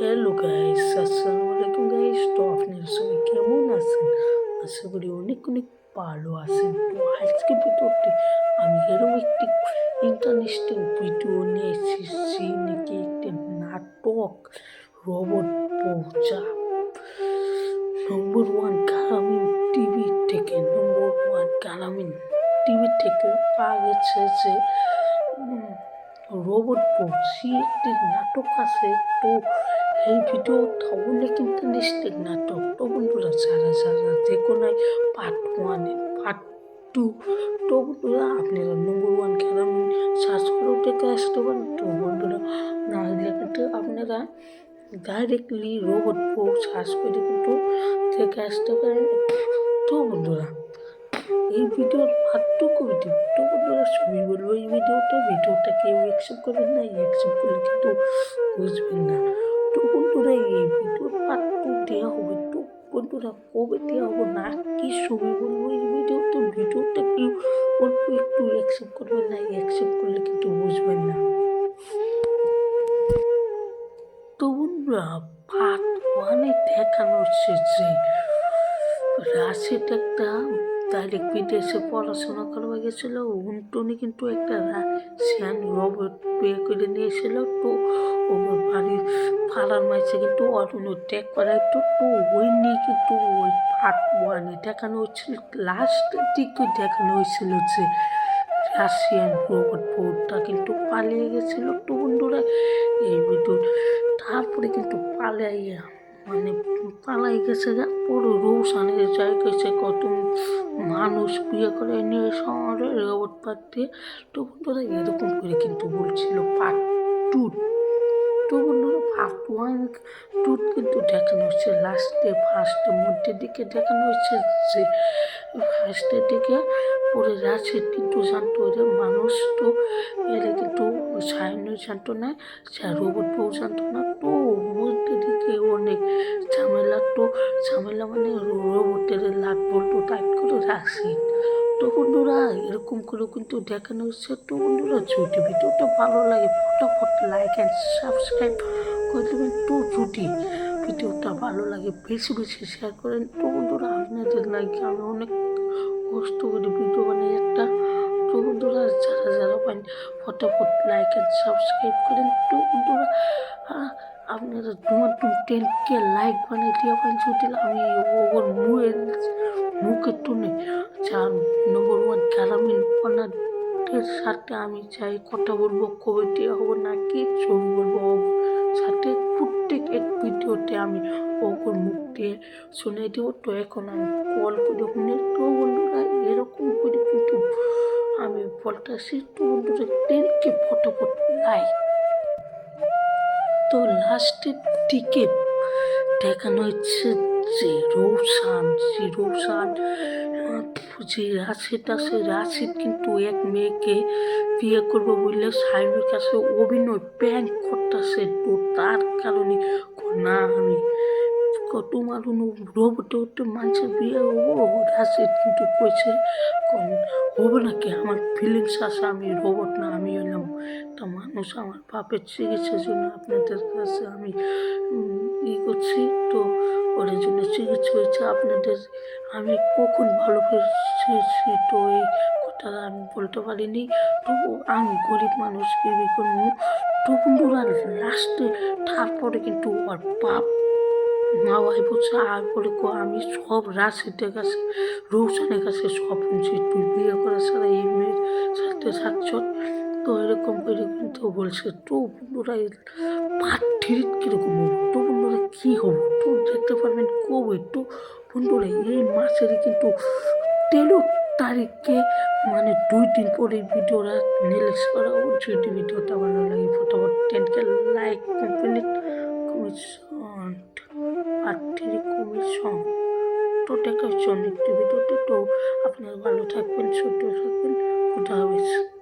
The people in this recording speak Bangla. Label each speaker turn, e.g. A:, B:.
A: হ্যালো গাইস আসসালামু আলাইকুম গাইস তো আপনারা সবাই কেমন আছেন? আশা করি অনেক অনেক ভালো আছেন। তো আজকে ভিডিওতে আমি এরকম একটি ইন্টারন্যাশনাল ভিডিও নিয়ে এসেছি, নাকি একটি নাটক রবট পৌঁছা। নম্বর ওয়ান গ্রামীণ টিভি থেকে নম্বর ওয়ান গ্রামীণ টিভি থেকে পাওয়া গেছে যে রোবট পড়ছি একটি নাটক আছে। তো এই ভিডিওটা কিন্তু ইন্টারেস্টিং নাটক। তো বন্ধুরা যারা যারা দেখো নাই পার্ট ওয়ানে পার্ট টু তো বন্ধুরা আপনারা নম্বর ওয়ান খেলাম সার্চ করে দেখে আসতে পারেন তো বন্ধুরা না লেখাটা আপনারা ডাইরেক্টলি রোবট বউ সার্চ করে কিন্তু দেখে আসতে পারেন তো বন্ধুরা এই ভিডিওর পার্টটুকু ভিডিও তো বন্ধুরা সবই বলব, এই ভিডিওটা ভিডিওটা কেউ অ্যাকসেপ্ট করবেন না অ্যাকসেপ্ট করলে কিন্তু বুঝবেন না। বন্ধুরা এই ভিডিওর পার্টটু দেওয়া হবে, তো বন্ধুরা কবে দেওয়া হবে না? কি সবই বলব এই ভিডিওতে ভিডিওটা কেউ অল্প একটু অ্যাকসেপ্ট করবেন না অ্যাকসেপ্ট করলে কিন্তু বুঝবেন না। তো বন্ধুরা পার্ট ওয়ানে দেখানো হচ্ছে যে রাশিদ একটা ডাইরেক্ট বিদেশে পড়াশোনা করবা গেছিল। উন্টনি কিন্তু একটা রাশিয়ান রবট বিয়ে করে নিয়েছিল তো ওর বাড়ির ফালার মাইছে কিন্তু অরুণ ট্যাগ করা একটু তো ওই নিয়ে কিন্তু ওই পার্ট ওয়ানে দেখানো হচ্ছিল লাস্ট দিকে দেখানো হয়েছিল যে রাশিয়ান রোবট বোর্ডটা কিন্তু পালিয়ে গেছিল। তো বন্ধুরা, এই ভিডিও তারপরে কিন্তু পালাইয়া মানে পালাই গেছে গা। পুরো রৌসানের জায়গায় কত মানুষ বিয়ে করে নিয়ে শহরে রোবট পাঠিয়ে তো বন্ধুরা এরকম করে কিন্তু বলছিল পার্ট টু তো বন্ধুরা পার্ট ওয়ান টু কিন্তু দেখানো হচ্ছে লাস্টে ফার্স্টে মধ্যের দিকে দেখানো হচ্ছে যে ফার্স্টের দিকে পরে রাশি কিন্তু জানতো যে মানুষ তো এরা কিন্তু সায়ন জানতো না যা রোবট বউ জানতো না, তো দিকে অনেক ঝামেলা তো, ঝামেলা মানে রোবটের লাট বলতো টাইট করে রাখছি। তো বন্ধুরা, এরকম করে কিন্তু দেখানো হচ্ছে। তো বন্ধুরা, যদি ভিডিওটা ভালো লাগে, ফটাফট লাইক অ্যান্ড সাবস্ক্রাইব করে দেবেন। তো যদি ভিডিওটা ভালো লাগে, বেশি বেশি শেয়ার করেন। তো বন্ধুরা, আপনাদের লাগে আমি অনেক কষ্ট করে ভিডিও বন্ধুরা, যারা যারা পান ফটাফট লাইক অ্যান্ড সাবস্ক্রাইব করেন। তো বন্ধুরা আপনারা তোমার টেন কে লাইক বানিয়ে দিয়ে পান যদি আমি ওর মুয়ের মুখে টুনে চার নম্বর ওয়ান গ্রামীণ পনাদের সাথে আমি চাই কথা বলব, কবে দেওয়া হব না কি ছবি বলব সাথে প্রত্যেক এক ভিডিওতে আমি ওর মুখ দিয়ে শুনে দেবো। তো এখন আমি কল করে তো বন্ধুরা, এরকম করে কিন্তু আমি বলতেছি টেনকে ফটাফট লাইক তো লাস্টের দিকে দেখানো হচ্ছে যে রৌসান যে রৌসান যে রাশিদ আছে রাশিদ কিন্তু এক মেয়েকে বিয়ে করব বললে সাইনের কাছে অভিনয় প্যাঙ্ক করতেছে, তো তার কারণে না আমি কত মানুষ রোবটে উঠতে মানুষের বিয়ে হব রাশিদ কিন্তু কইছে, কোন, হবে নাকি? আমার ফিলিংস আছে, আমি রোবট না, আমি হলাম একটা মানুষ আমার বাপের চিকিৎসার জন্য আপনাদের কাছে আমি ই করছি তো ওর জন্য চিকিৎসা হয়েছে আপনাদের। আমি কখন ভালো পেয়েছি তো এই কথাটা আমি বলতে পারিনি। তবু আমি গরিব মানুষ বিবি করব তো বন্ধুরা লাস্টে তারপরে কিন্তু ওর বাপ মা বলছে, আর বলে কো, আমি সব রাশিদের কাছে রৌশনের কাছে সব তুই বিয়ে করার সারা এই মেয়ের সাথে থাকছ? তো এরকম করে কিন্তু বলছে, তো বন্ধুরা পাঠির কীরকম তো বন্ধুরা, কী হব তো দেখতে পারবেন, কবে? তো বন্ধুরা, এই মাসেরই কিন্তু তেরো তারিখে মানে দুই দিন পরে ভিডিওটা রিলিজ করা যদি ভিডিওটা ভালো লাগে ফটোফট টেনকে লাইক কমপ্লিট কমিশন তো জন্য একটি ভিডিওতে তো আপনারা ভালো থাকবেন সুস্থ থাকবেন। খুদা হাফিজ।